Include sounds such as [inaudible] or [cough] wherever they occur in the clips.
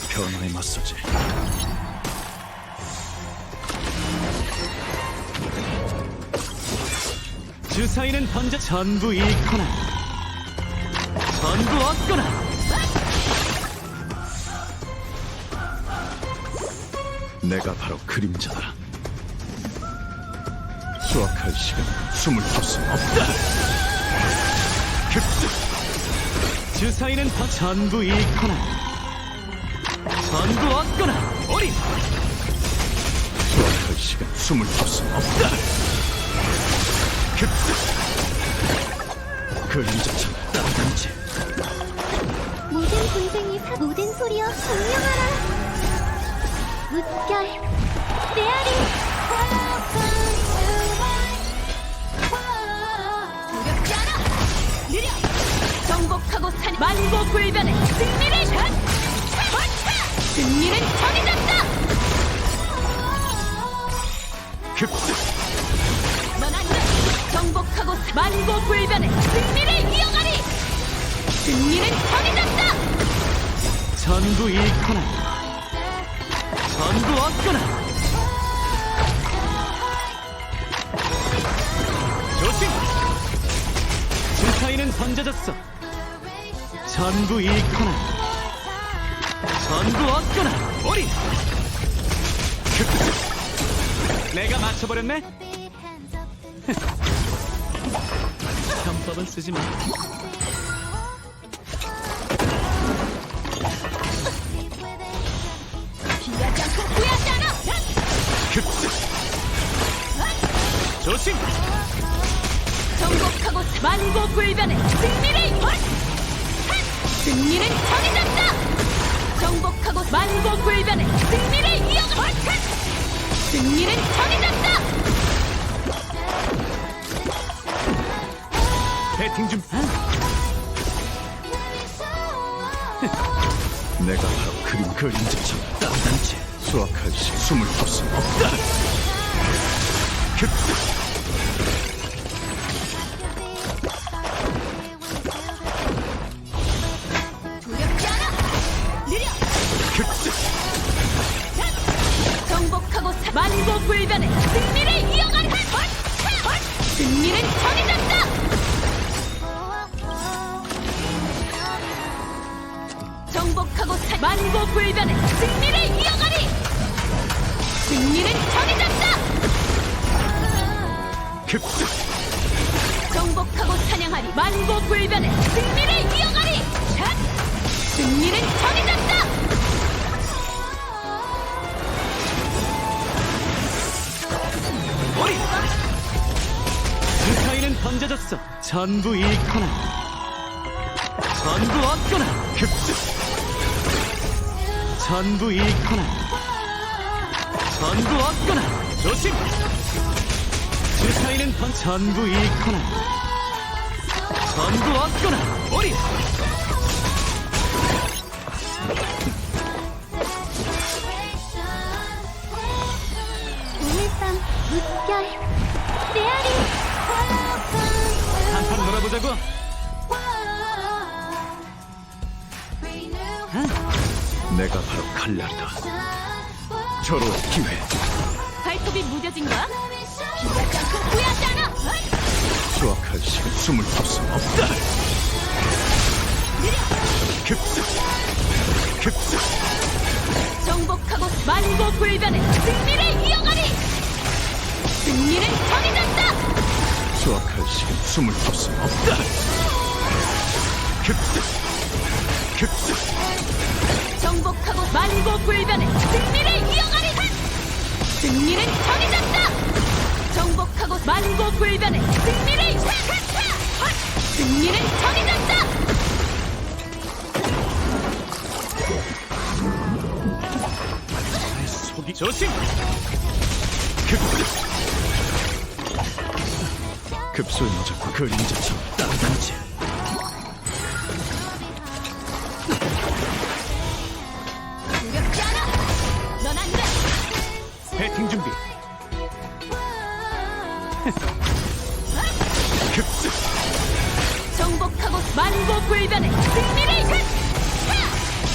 변화에 맞서지. 주사위는 번져 전부 잃거나 전부 얻거나 내가 바로 그림자다. 수확할 시간 숨을 쉴수 없다. 급습 주사위는 번 전부 잃거나 전부 얻거나 어린 수확할 시간 숨을 쉴수 없다. 급습 그림자처럼 따라다니지. 모든 분쟁이 사 모든 소리여 공명하라 승리는 정해졌다! 급습 넌 안 돼 정복하고 사- 만고불변의 승리를 이어가리! 승리는 정해졌다! 전부 잃거나 전부 얻거나. 조심! 주사위는 던져졌어. 전부 잃거나 전부 얻거나. 어린. 내가 맞춰버렸네? 편법은 쓰지 마. 피하지 않고 후회하지 않아 조심. 정복하고 사- 만고불변의 승리를 원! 승리는 정해졌다 정복하고 만고불변의 승리를 이어가 원! 승리는 정해졌다 배팅 좀 [laughs] 내가 바로 그림 그림자처럼 따라다니지. 수확할 시간 숨을 쉴수 없다. 급 [laughs] 사- 만고불변의 승리를 이어가리 원! 원! 승리는 정해졌다 정복하고 사- 만고불변의 승리를 이어가리 승리는 정해졌다 급 던져졌어. 전부 잃거나. 전부 얻거나. 급습 전부 잃거나. 전부 얻거나. 조심! 주사위는 던 전부 잃거나. 전부 얻거나. 어린 오늘 밤 물결 보자고 내가 바로 칼날이다. 절호의 기회. 발톱이 무뎌진 거야? 않고 후회하지 않아 수확할 시간 숨을 쉴수 없다. 급습 급습 정복하고 만고불변의 승리를 이어가리 승리는 정해졌다 수확할 시간 숨을 쉴수 없다. 급습 급습 정복하고 만고불변의 승리를 이어가리 승리는 정해졌다! 정복하고 만고불변의 승리를 승리는 정해졌다! 속이 조심! 급습 맞았고 그림자처럼 따라다니지. 두렵지 않아 넌 안 돼 배팅 준비 급습 정복하고 만고불변의 승리를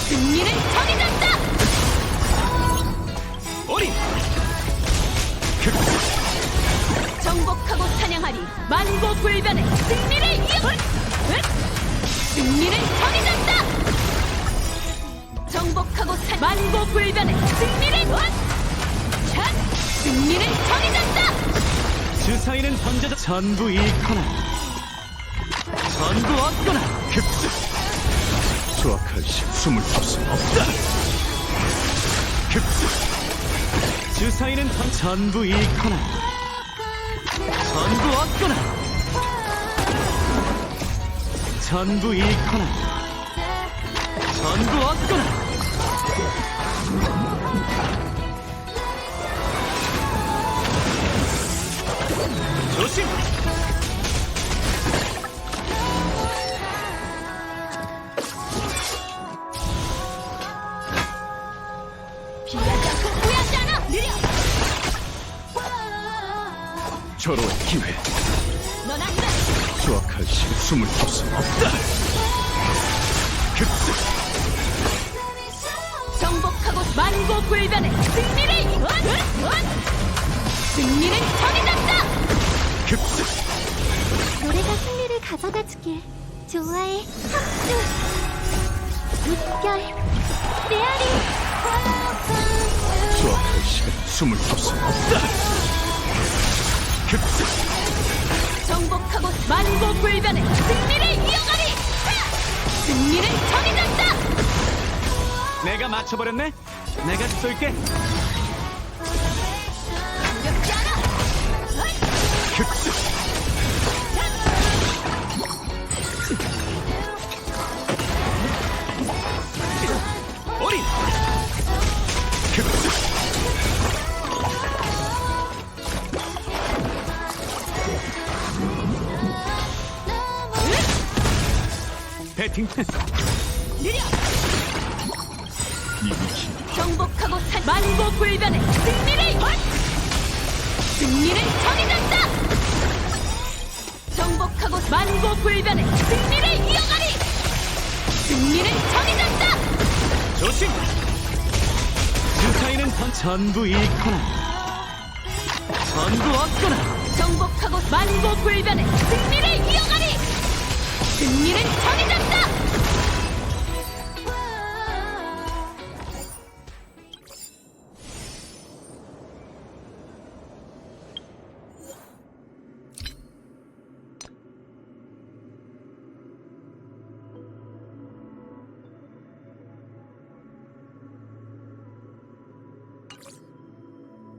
승리는 정해졌다. 정복하고 사냥하리. 만고불변의 승리를 이어 승리는 정해졌다! 정복하고 사 만고불변의 승리를 샷 승리는 정해졌다! 주사위는 던져져 전부 잃거나 전부 얻거나 흡수! 수확할 시 숨을 쉴수 없다! 흡수! 주사위는 던 전부 잃거나 전부 얻거나 전부 잃거나 전부 얻거나 절호의 기회. 수확할 시 숨을 쉴수 없다! 흡수 정복하고 만고불변의 승리를 이어! 승리는 정해졌다! 흡수 노래가 승리를 가져다 주길 좋아해. 합주 물결 메아리 수확할 시간 숨을 쉴수 없다 정복하고 만고불변의 승리를 이어가리! 하! 승리는 정해졌다! 내가 맞춰버렸네? 내가 쏠게 배팅. 느려! 이미 지 정복하고 사 만고불변의 승리를 이어 승리는 정해졌다! 정복하고 만고불변의 승리를 이어가리! 승리는 정해졌다! 조심! 던 전부 잃거나 전부 얻거나 정복하고 만고불변의 승리를 이어가리 승리는 정해졌다